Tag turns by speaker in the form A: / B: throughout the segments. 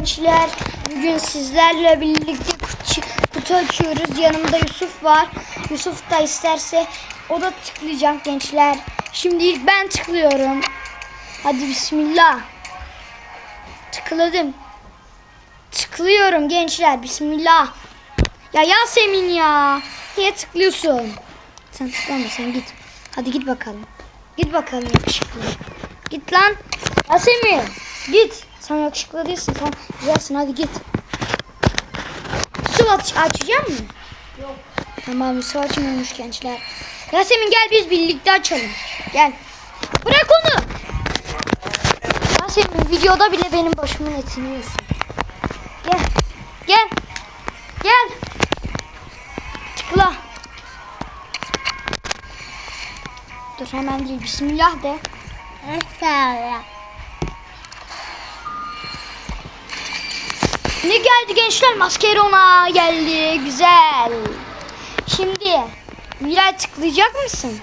A: gençler. Bugün sizlerle birlikte kutu, açıyoruz. Yanımda Yusuf var. Yusuf da isterse o da tıklayacak gençler. Şimdi ilk ben tıklıyorum. Hadi bismillah. Tıkladım. Tıklıyorum gençler. Bismillah. Ya Yasemin ya. Niye tıklıyorsun? Sen tıklama sen git. Hadi git bakalım. Git bakalım yakışıklı. Git lan. Yasemin. Git. Sen yakışıklı değilsin. Sen güzelsin. Hadi git. Su aç açacak mı?
B: Yok.
A: Tamam su açmıyormuş gençler. Yasemin gel biz birlikte açalım. Gel. Bırak onu. Yasemin videoda bile benim başımın etini yiyorsun. Gel. Gel. Gel. Tıkla. Dur hemen değil. Bismillah de.
B: Mesela.
A: Geldi gençler? Maskerona geldi. Güzel. Şimdi Miray tıklayacak mısın?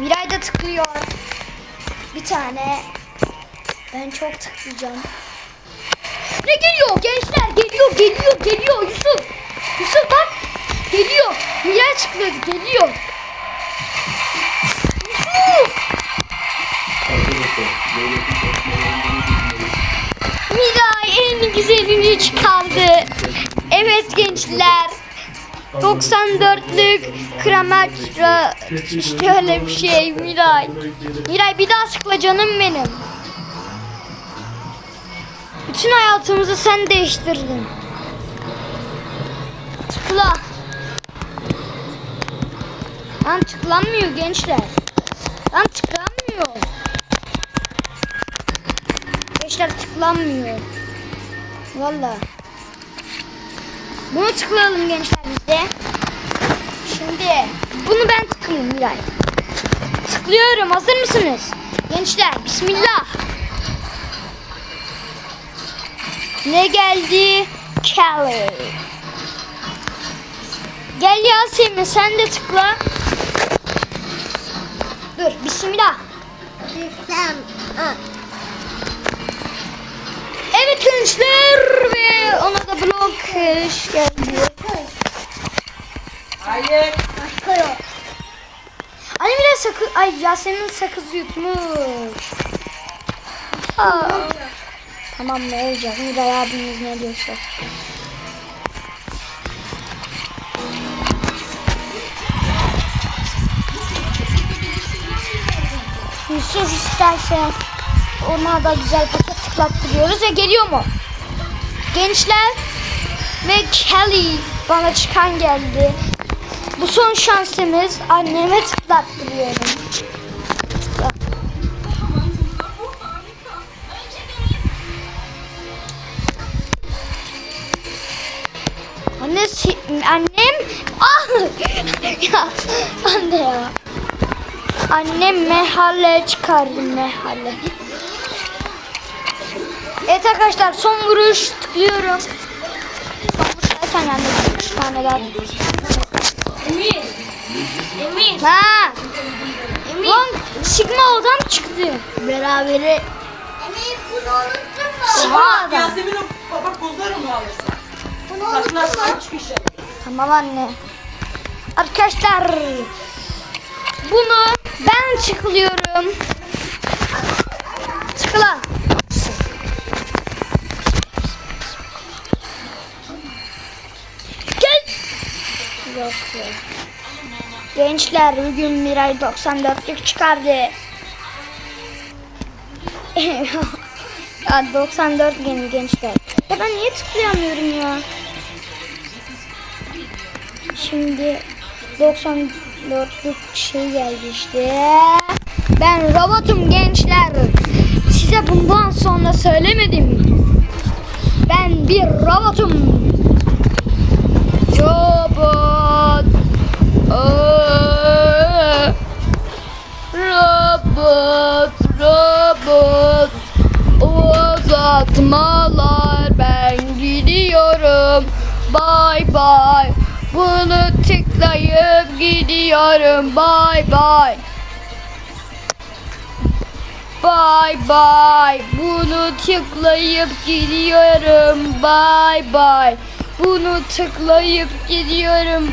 A: Miray da tıklıyor. Bir tane. Ben çok tıklayacağım. Ne geliyor gençler? Geliyor, geliyor, geliyor. Yusuf. Yusuf bak. Geliyor. Miray tıkladı. Geliyor. Güzelini çıkardı. Evet gençler. 94'lük kremaçra işte öyle bir şey Miray. Miray bir daha tıkla canım benim. Bütün hayatımızı sen değiştirdin. Tıkla. Lan tıklanmıyor gençler. Lan tıklanmıyor. Gençler tıklanmıyor. Valla. Bunu tıklayalım gençler biz de. Şimdi bunu ben tıklayayım Miray. Tıklıyorum. Hazır mısınız? Gençler bismillah. Ne geldi? Kelly. Gel Yasemin sen de tıkla. Dur bismillah.
B: Sen.
A: Gençler ve ona da blok kış geldi.
C: Hayır.
B: Başka yok.
A: Anne bir de sakız, ay Yasemin sakız yutmuş. Aa. Tamam ne olacak? Miray abimiz ne diyorsa. Yusuf isterse ona da güzel paket tıklattırıyoruz ve geliyor mu? Gençler ve Kelly bana çıkan geldi. Bu son şansımız anneme tıklattırıyorum. Tıkla. Anne annem ah ya anne ya annem mehalle çıkardı mehalle. Evet arkadaşlar son vuruş tıklıyorum. Son vuruş derken yani üç tane daha.
C: Emin. Emin.
A: Ha. Lan Sigma odan çıktı. Berabere
B: Emir bunu unuttun mu?
A: Sigma adam.
C: Yasemin'in baba kozları mı alırsa?
B: Bunu unuttun mu?
A: Tamam anne. Arkadaşlar bunu ben tıklıyorum. Tıkla. Yok. Gençler bugün Miray 94'lük çıkardı. ya 94 yeni gençler. Ya ben niye tıklayamıyorum ya? Şimdi 94'lük şey geldi işte. Ben robotum gençler. Size bundan sonra söylemedim. Ben bir robotum. Gidiyorum. Bye bye. Bunu tıklayıp gidiyorum. Bye bye. Bye bye. Bunu tıklayıp gidiyorum. Bye bye. Bunu tıklayıp gidiyorum.